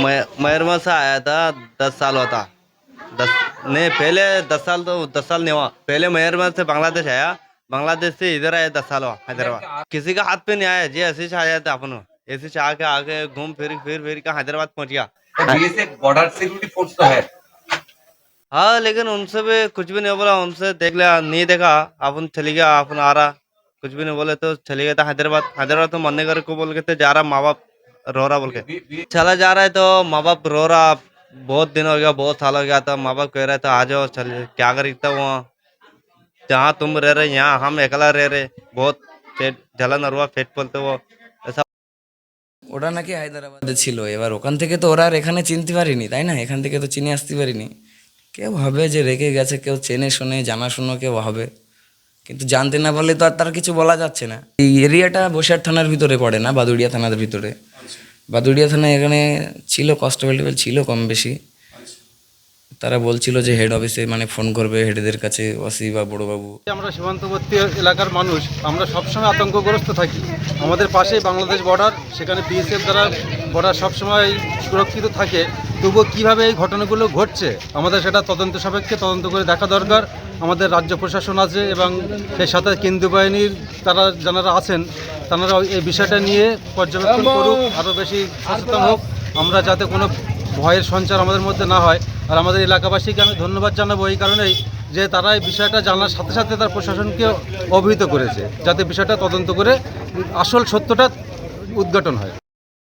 मैं मयरमा से आया था दस साल होता दस नहीं पहले दस साल तो दस साल नहीं हुआ। पहले मयरमा से बांग्लादेश आया। बांग्लादेश से इधर आया दस साल हुआ हैदराबाद। किसी का हाथ पे नहीं आया जी ऐसे आया था अपन। ऐसे से आके आके घूम फिर फिर फिर का हैदराबाद पहुँच गया। बॉर्डर सिक्योरिटी फोर्स तो है। हाँ लेकिन उनसे भी कुछ भी नहीं बोला उनसे देख लिया नहीं देखा। अपन चली गया अपन आ रहा। कुछ भी नहीं बोले तो चले गए थे हैदराबाद। हैदराबाद तो मरने कर को बोल के थे जा रहा माँ बाप। रो रहा बोल के बी- बी- चला जा रहा है तो माँ बाप रो रहा बहुत दिन हो गया बहुत साल हो गया तो माँ बाप कह रहे थे आ जाओ चल क्या करीता वहाँ जहाँ तुम रह रहे यहाँ हम अकेला रह रहे बहुत पेट जलन और हुआ पेट बोलते वो ऐसा ওরা নাকি হায়দ্রাবাদে ছিল এবার ওখান থেকে তো ওরা আর এখানে চিনতে পারিনি তাই না এখান থেকে তো চিনে আসতে পারিনি কেউ ভাবে যে রেখে গেছে কেউ চেনে শোনে জানাশুনো কেউ হবে কিন্তু জানতে না পারলে তো আর তার কিছু বলা যাচ্ছে না এই এরিয়াটা বসিরহাট থানার ভিতরে পড়ে না বাদুড়িয়া থানার ভিতরে বাদুড়িয়া থানায় এখানে ছিল কনস্টেবল টেবল ছিল কম বেশি। তারা বলছিল যে হেড অফিসে মানে ফোন করবে হেডদের কাছে ওসি বা বড়োবাবু আমরা সীমান্তবর্তী এলাকার মানুষ, আমরা সবসময় আতঙ্কগ্রস্ত থাকি। আমাদের পাশেই বাংলাদেশ বর্ডার সেখানে বিএসএফ দ্বারা বর্ডার সবসময় সুরক্ষিত থাকে। তবুও কীভাবে এই ঘটনাগুলো ঘটছে, আমাদের সেটা তদন্ত সাপেক্ষে তদন্ত করে দেখা দরকার। আমাদের রাজ্য প্রশাসন আছে এবং সেই সাথে কেন্দ্রীয় বাহিনীর তারা যারা আছেন তারা এই বিষয়টা নিয়ে পর্যবেক্ষণ করুক আরও বেশি সচেতন হোক আমরা যাতে কোনো ভয়ের সঞ্চার আমাদের মধ্যে না হয়। আর আমাদের এলাকাবাসীকে আমি ধন্যবাদ জানাব এই কারণেই যে তারা এই বিষয়টা জানার সাথে সাথে তার প্রশাসনকে অবহিত করেছে যাতে বিষয়টা তদন্ত করে আসল সত্যটা উদ্ঘাটন হয়।